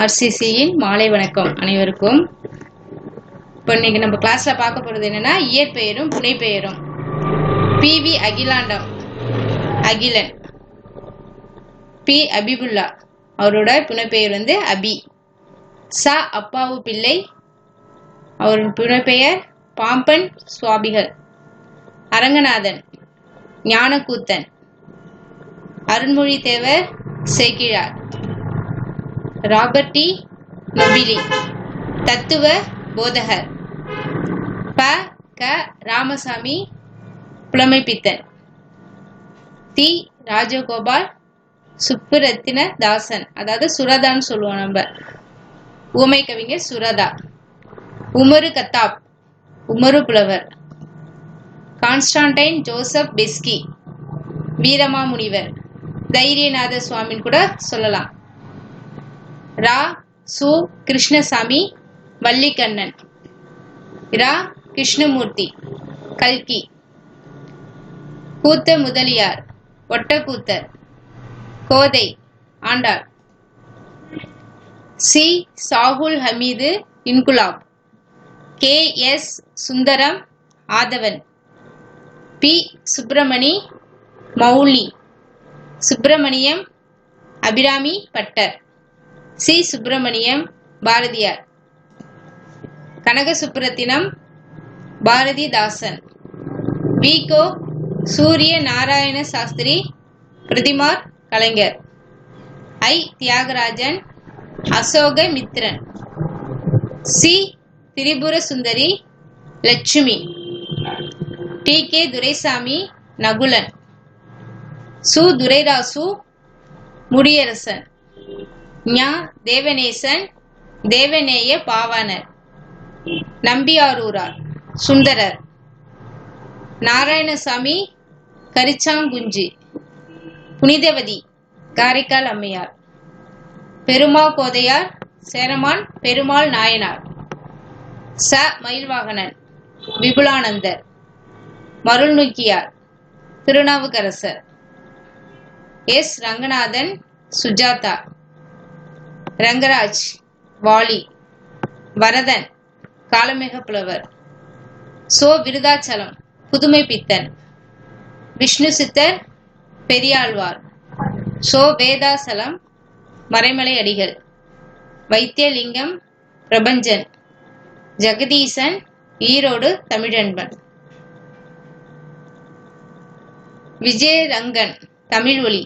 ஆர்சிசியின் மாலை வணக்கம் அனைவருக்கும். இப்போ இன்னைக்கு நம்ம கிளாஸ்ல பார்க்க போறது என்னன்னா இயற்பெயரும் புனைப்பெயரும். P V Akilandam Akilan. P Abibullah அவரோட புனைப்பெயர் வந்து அபி. ச அப்பாவு பிள்ளை அவரின் புனைப்பெயர் பாம்பன் சுவாபிகள். அரங்கநாதன் ஞானக்கூத்தன். அருண்மொழி தேவர் சேக்கிழார். ராபர்டி நொபிலி தத்துவ போதகர். ப. க. ராமசாமி புலமைப்பித்தன் தி. ராஜகோபால் சுப்புரத்தின தாசன் அதாவது சுரதான்னு சொல்லுவோம் நம்ம. உமை கவிஞர் Suratha. Umaru Kathab. Umaru Pulavar. Constantine Joseph Beschi. Veeramamunivar. Dhairiyanatha சுவாமின்னு கூட சொல்லலாம். ரா சு கிருஷ்ணசாமி வள்ளிக்கண்ணன் ரா கிருஷ்ணமூர்த்தி கல்கி. Kootha Mudaliyar Ottakoothar Kodhai Andal. C Sahul Hameed Inquilab K S Sundaram Aadhavan. P Subramani Mouli. Subramaniam Abirami Pattar. C. Subramaniam Bharathiyar. Kanaka Subburathinam Bharathidasan. V. Surya Narayana Sastri Parithimar Kalaignar. I. Thiagarajan Asoka Mitran C. Tripura Sundari Lakshmi. T. K. Duraisamy Nagulan. Su. Durairasu Mudiyarasan. ஞா தேவநேசன் தேவநேய பாவாணர் நம்பியாரூரார் சுந்தரர். நாராயணசாமி கரிச்சாங்குஞ்சி. புனிதவதி காரைக்கால் அம்மையார். பெருமா Kodayar Cheraman Perumal Nayanar. Sa. Mayilvahanan Vipulananthar. Marulneekkiyar Thirunavukkarasar. S. Ranganathan Sujatha. Rangaraj Vaali Varadhan Kalamega Pulavar so Virudhachalam புதுமை பித்தன் விஷ்ணு சித்தர் Periyazhwar so Vedachalam Maraimalai Adigal Vaithilingam Prapanchan Jagadeesan Erode Tamilanban. Vijayarangan Tamil ஒளி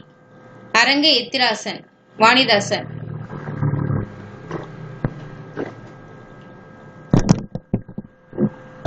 அரங்க எத்திராசன் வாணிதாசன்.